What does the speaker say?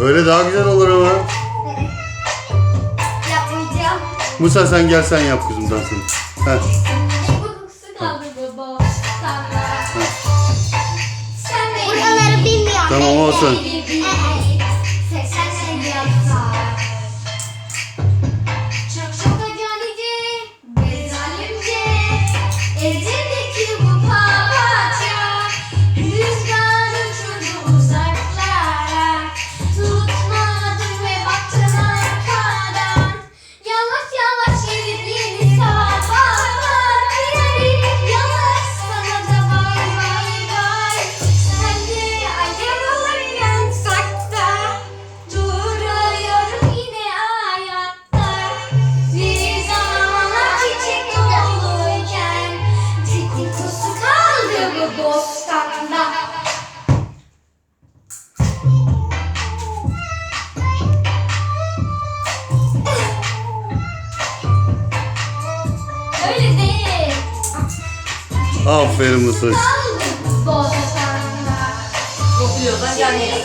Öyle daha güzel olur ama. Yapmayacağım. Musa sen gel sen yap kızım dansını. Heh. Su kaldı baba. Sen Tamam olsun. kuzu kaldı bu bostanda. Öyle değil. Aferin Mısır. Kaldı bu bostanda. Kokuyor da gelmiyor.